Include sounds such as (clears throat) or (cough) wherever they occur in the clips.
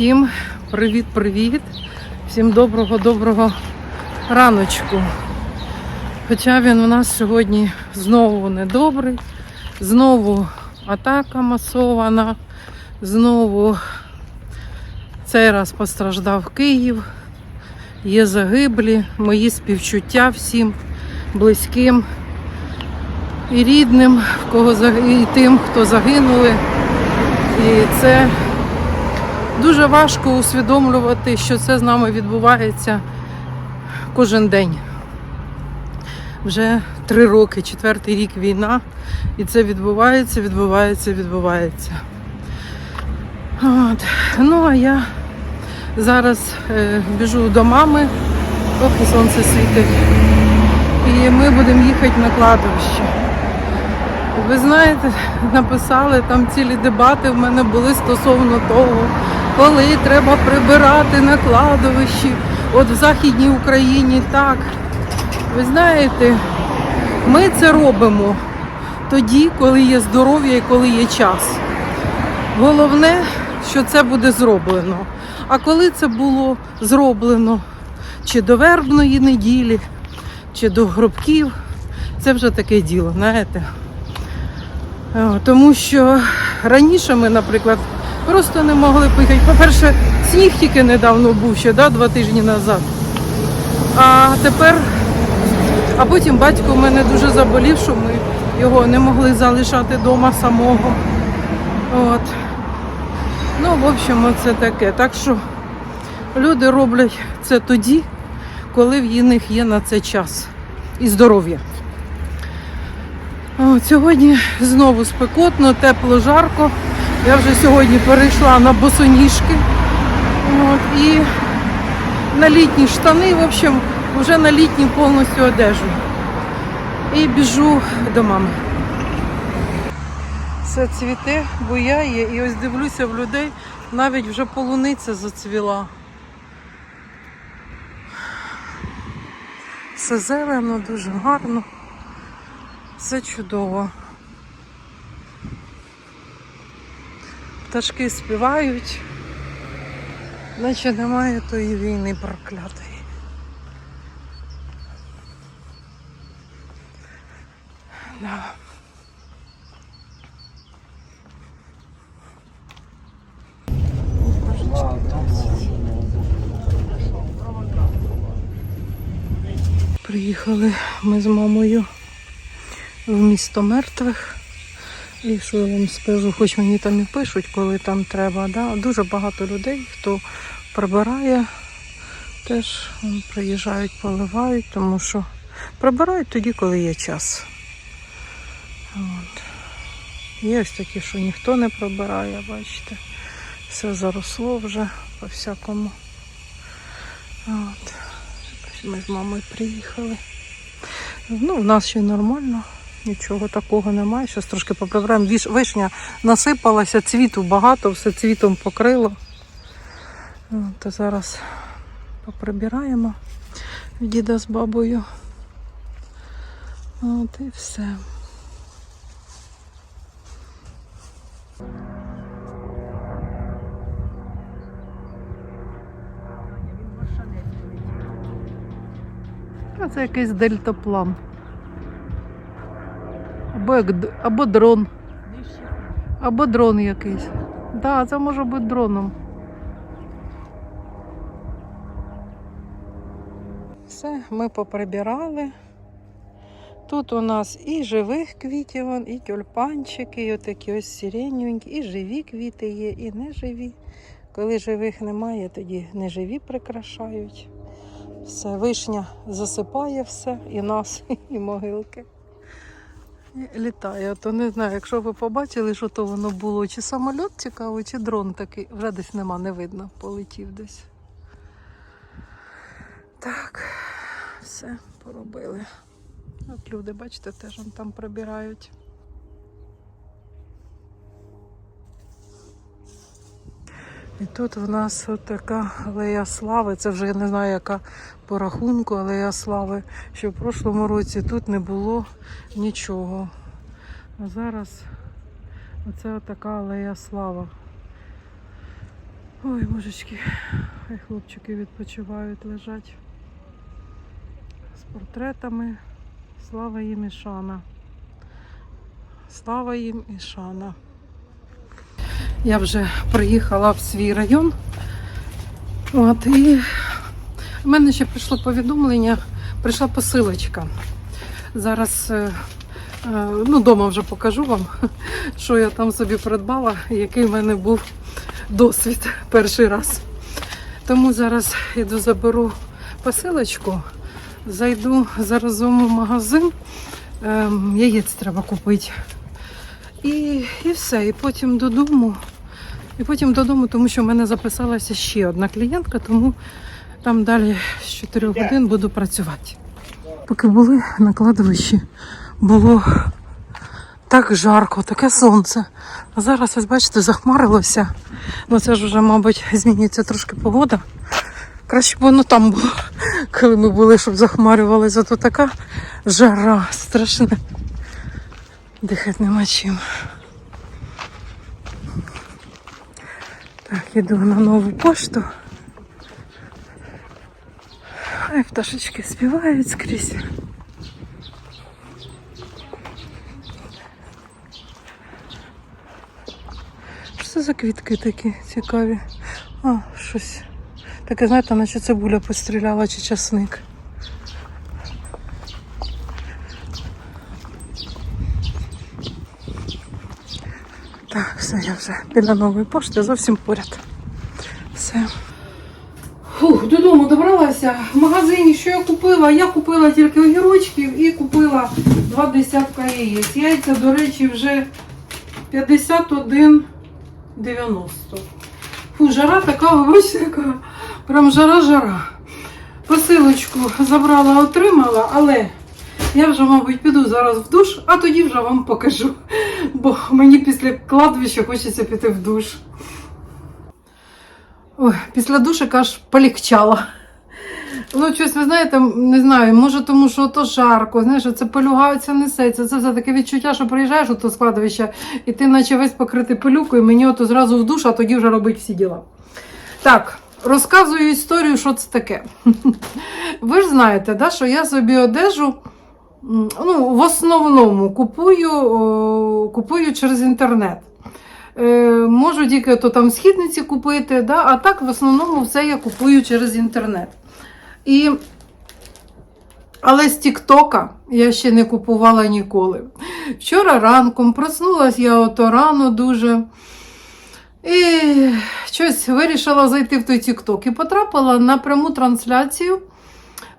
Всім привіт-привіт! Всім доброго-доброго раночку. Хоча він у нас сьогодні знову недобрий, знову атака масована, знову цей раз постраждав Київ, є загиблі, мої співчуття всім близьким і рідним, в кого і тим, хто загинули. І це Дуже важко усвідомлювати, що це з нами відбувається кожен день. Вже три роки, четвертий рік війна, і це відбувається, відбувається, відбувається. От. Ну, а я зараз е, біжу до мами, поки сонце світить. І ми будемо їхати на кладовище. Ви знаєте, написали там цілі дебати в мене були стосовно того коли треба прибирати на кладовищі. От в Західній Україні так. Ви знаєте, ми це робимо тоді, коли є здоров'я і коли є час. Головне, що це буде зроблено. А коли це було зроблено чи до вербної неділі, чи до гробків, це вже таке діло, знаєте. Е, тому що раніше ми, наприклад, просто не могли поїхати. По-перше, сніг тільки недавно був ще, да, два тижні назад. А тепер, а потім батько в мене дуже заболів, що ми його не могли залишати вдома самого. От. Ну, в общем, це таке. Так що люди роблять це тоді, коли в них є на це час і здоров'я. Сьогодні знову спекотно, тепло, жарко. Я вже сьогодні перейшла на босоніжки. От, і на літні штани, в общем, вже на літню повністю одежу. І біжу до мами. Все цвіте, буяє, і ось дивлюся в людей, навіть вже полуниця зацвіла. Все зелено, дуже гарно, все чудово. пташки співають, наче немає тої війни проклятої. Да. Приїхали ми з мамою в місто мертвих. І що я вам скажу, хоч мені там і пишуть, коли там треба. Да? Дуже багато людей, хто прибирає, теж приїжджають, поливають, тому що прибирають тоді, коли є час. От. Є ось такі, що ніхто не прибирає, бачите, все заросло вже по-всякому. От. Ми з мамою приїхали. Ну, в нас ще нормально. Нічого такого немає. Щось трошки поприбираємо. Вишня насипалася, цвіту багато, все цвітом покрило. От, Зараз поприбираємо діда з бабою. От і все. А це якийсь дельтаплан або, або дрон. Або дрон якийсь. Так, да, це може бути дроном. Все, ми поприбирали. Тут у нас і живих квітів, і тюльпанчики, і отакі ось сиренькі, і живі квіти є, і неживі. Коли живих немає, тоді неживі прикрашають. Все, вишня засипає все, і нас, (laughs) і могилки. Літає, то ну, не знаю, якщо ви побачили, що то воно було, чи самоліт цікаво, чи дрон такий. Вже десь нема, не видно, полетів десь. Так, все, поробили. От люди, бачите, теж там прибирають. І тут в нас от така алея слави. Це вже я не знаю, яка по рахунку алея слави, що в прошлому році тут не було нічого. А зараз оце от така алея слава. Ой, божечки, хай хлопчики відпочивають, лежать з портретами. Слава їм і шана. Слава їм і шана. Я вже приїхала в свій район. От, і в мене ще прийшло повідомлення, прийшла посилочка. Зараз е, е, ну, вдома вже покажу вам, (laughs) що я там собі придбала, який в мене був досвід перший раз. Тому зараз іду заберу посилочку, зайду заразом в магазин, ем, яєць треба купити. І, і все. І потім додому. І потім додому, тому що в мене записалася ще одна клієнтка, тому там далі з 4 годин буду працювати. Поки були на кладовищі, було так жарко, таке сонце. А зараз, ось бачите, захмарилося. Ну це ж вже, мабуть, змінюється трошки погода. Краще б воно там було, коли ми були, щоб захмарювалося. Зато така жара страшна. Дихати нема чим. Так, іду на нову пошту. Ай, пташечки співають скрізь. Що це за квітки такі цікаві? А, щось. Таке, знаєте, наче цибуля постріляла чи часник. Так, все, я вже біля нової пошти, зовсім поряд. Все. Фух, додому добралася. В магазині, що я купила? Я купила тільки огірочків і купила два десятка яєць. Яйця, до речі, вже 51,90. Фу, жара така, бачите, яка прям жара-жара. Посилочку забрала, отримала, але я вже, мабуть, піду зараз в душ, а тоді вже вам покажу. Бо мені після кладовища хочеться піти в душ. Ой, після душика аж полегчало. Ну, щось, ви знаєте, не знаю, може тому, що то жарко, знаєш, це полюгається, несеться. Це все таке відчуття, що приїжджаєш у то складовище, і ти наче весь покритий пилюкою, мені ото зразу в душ, а тоді вже робить всі діла. Так, розказую історію, що це таке. (laughs) Ви ж знаєте, да, що я собі одежу ну, в основному купую, о, купую через інтернет. Е, можу тільки то там східниці купити, да, а так в основному все я купую через інтернет. І... Але з Тіктока я ще не купувала ніколи. Вчора ранком проснулась я ото рано дуже. І щось вирішила зайти в той Тікток і потрапила на пряму трансляцію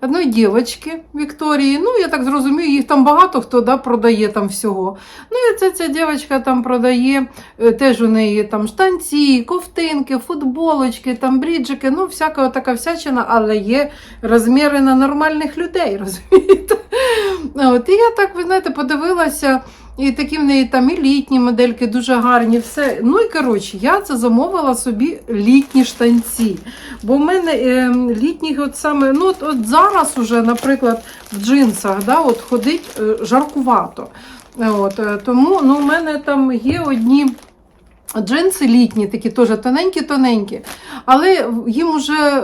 одної дівчинки Вікторії. Ну, я так зрозумію, їх там багато хто да, продає там всього. Ну, і ця, ця дівчинка там продає, е, теж у неї там штанці, ковтинки, футболочки, там бріджики, ну, всяка така всячина, але є розміри на нормальних людей, (laughs) розумієте? От, і я так, ви знаєте, подивилася. І такі в неї там і літні модельки дуже гарні, все. Ну і коротше, я це замовила собі літні штанці. Бо в мене е, літніх, от саме, ну от, от зараз уже, наприклад, в джинсах да, от ходить е, жаркувато. От, е, тому ну, в мене там є одні. Джинси літні, такі теж тоненькі-тоненькі, але їм вже е,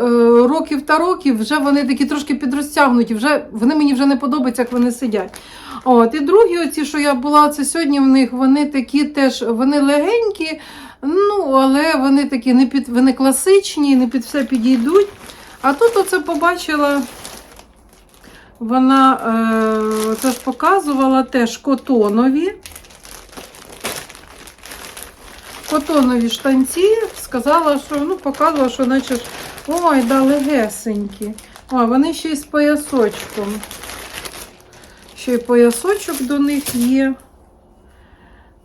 років та років, вже вони такі трошки підрозтягнуті, вже, вони мені вже не подобаються, як вони сидять. От, і другі, оці, що я була це сьогодні в них, вони такі теж вони легенькі, ну, але вони такі не під, вони класичні, не під все підійдуть. А тут оце побачила, вона е, це ж показувала теж котонові. Котонові штанці, сказала, що ну, показувала, що наче ж, ой, да, легесенькі. Ой, вони ще й з поясочком. Ще й поясочок до них є.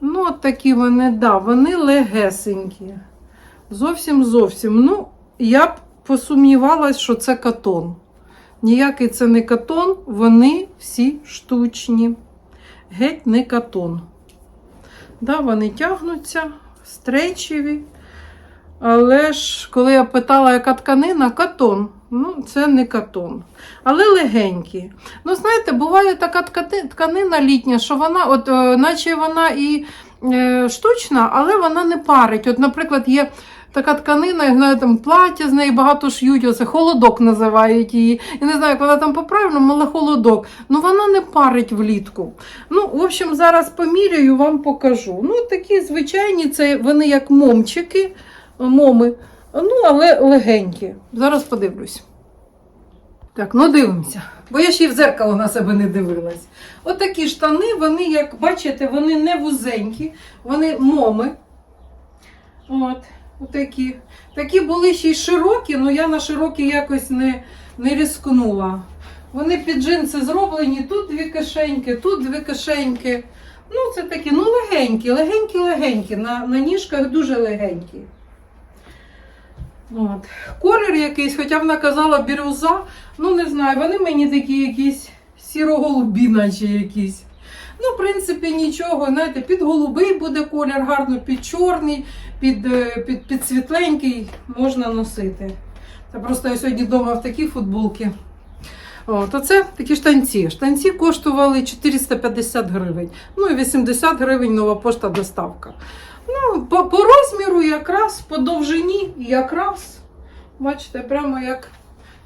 Ну, от такі вони, да, вони легесенькі. Зовсім зовсім. Ну, я б посумнівалась, що це катон. Ніякий це не катон, вони всі штучні. Геть не катон. Да, вони тягнуться, стрейчеві. Але ж, коли я питала, яка тканина, катон. Ну, це не катон. Але легенькі. Ну, знаєте, буває така тканина літня, що вона, от, е, наче вона і е, штучна, але вона не парить. От, наприклад, є така тканина, я знаю, там плаття з неї багато ш'ють, оце холодок називають її. Я не знаю, як вона там по-правильному, але холодок. Ну вона не парить влітку. Ну, в общем, зараз поміряю, вам покажу. Ну, такі звичайні, це вони як момчики, моми, ну, але легенькі. Зараз подивлюсь. Так, ну дивимося. Бо я ще й в зеркало на себе не дивилась. От штани, вони, як бачите, вони не вузенькі, вони моми. От, отакі. Такі були ще й широкі, але я на широкі якось не, не рискнула. Вони під джинси зроблені, тут дві кишеньки, тут дві кишеньки. Ну, це такі, ну легенькі, легенькі, легенькі. На, на ніжках дуже легенькі. От. Колір якийсь, хоча вона казала бірюза, ну не знаю, вони мені такі якісь сіро-голубі, наче якісь. Ну, в принципі, нічого. Знаєте, під голубий буде колір, гарно, під чорний, під, е, під, під світленький можна носити. Це просто я сьогодні вдома в такій футболці. О, то це такі штанці. Штанці коштували 450 гривень. Ну і 80 гривень нова пошта доставка. Ну, по, по розміру якраз, по довжині якраз. Бачите, прямо як,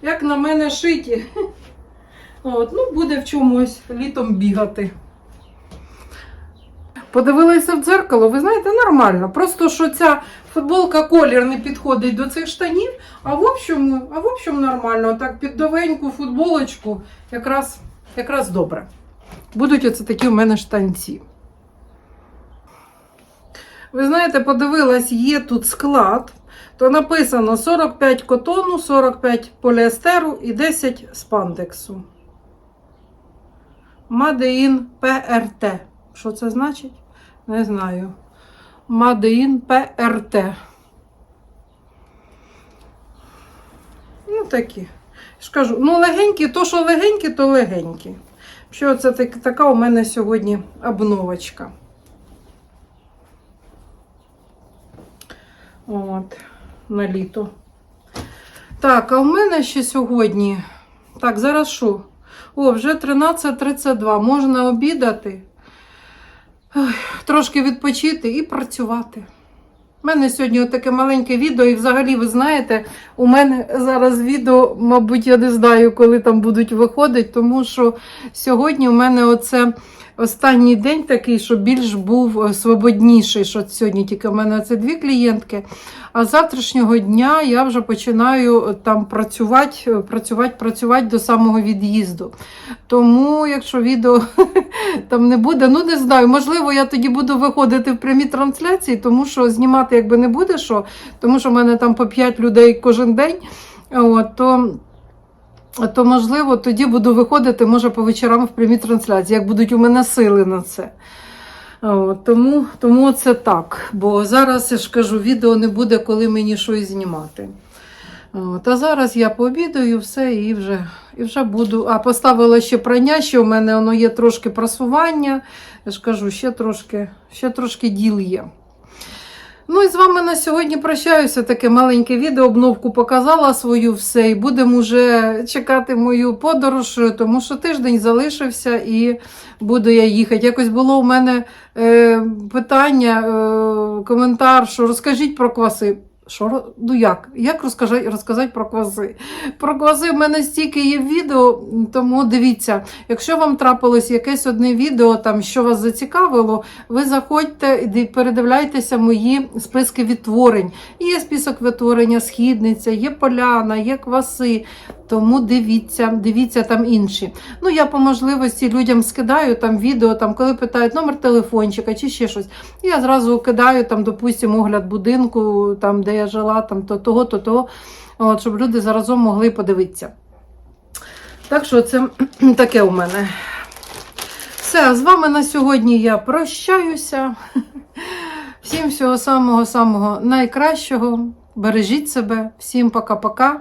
як на мене шиті. От, ну, буде в чомусь літом бігати. Подивилася в дзеркало, ви знаєте, нормально. Просто що ця футболка колір не підходить до цих штанів, а в общем, а в общем нормально. Так під довеньку футболочку якраз, якраз добре. Будуть оце такі у мене штанці. Ви знаєте, подивилась, є тут склад, то написано 45 котону, 45 поліестеру і 10 спандексу. In PRT. Що це значить? Не знаю. In PRT. Ну, такі. ж ну легенькі, то, що легенькі, то легенькі. Що це так, така у мене сьогодні обновочка. От, на літо. Так, а в мене ще сьогодні. Так, зараз що? О, вже 13.32. Можна обідати, Трошки відпочити і працювати. У мене сьогодні таке маленьке відео, і взагалі, ви знаєте, у мене зараз відео, мабуть, я не знаю, коли там будуть виходити, тому що сьогодні у мене оце останній день такий, що більш був е, свободніший, що сьогодні тільки в мене це дві клієнтки. А з завтрашнього дня я вже починаю е, там працювати, е, працювати, працювати до самого від'їзду. Тому, якщо відео (laughs) там не буде, ну не знаю, можливо, я тоді буду виходити в прямі трансляції, тому що знімати якби не буде що, тому що в мене там по 5 людей кожен день. От, то то можливо тоді буду виходити, може, по вечорам в прямі трансляції, як будуть у мене сили на це. Тому, тому це так. Бо зараз я ж кажу, відео не буде, коли мені щось знімати. От, а зараз я пообідаю все і вже, і вже буду. А поставила ще прання, ще у мене воно є трошки прасування. Я ж кажу, ще трошки, ще трошки діл є. Ну і з вами на сьогодні прощаюся. Таке маленьке відео, обновку показала свою все. І будемо вже чекати мою подорож, тому що тиждень залишився і буду я їхати. Якось було у мене е, питання, е, коментар, що розкажіть про кваси. Що, ну як? Як розказати, розказати про квази? Про квази в мене стільки є відео, тому дивіться, якщо вам трапилось якесь одне відео, там, що вас зацікавило, ви заходьте і передивляйтеся мої списки відтворень. Є список відтворення східниця, є поляна, є кваси. Тому дивіться, дивіться там інші. Ну, я по можливості людям скидаю там відео, там, коли питають номер телефончика чи ще щось. Я зразу кидаю там, допустимо, огляд будинку, там, де я жила, там, то того, то того, от, щоб люди заразом могли подивитися. Так що це (clears throat) таке у мене. Все, з вами на сьогодні я прощаюся. (laughs) Всім всього самого-самого найкращого. Бережіть себе. Всім пока-пока.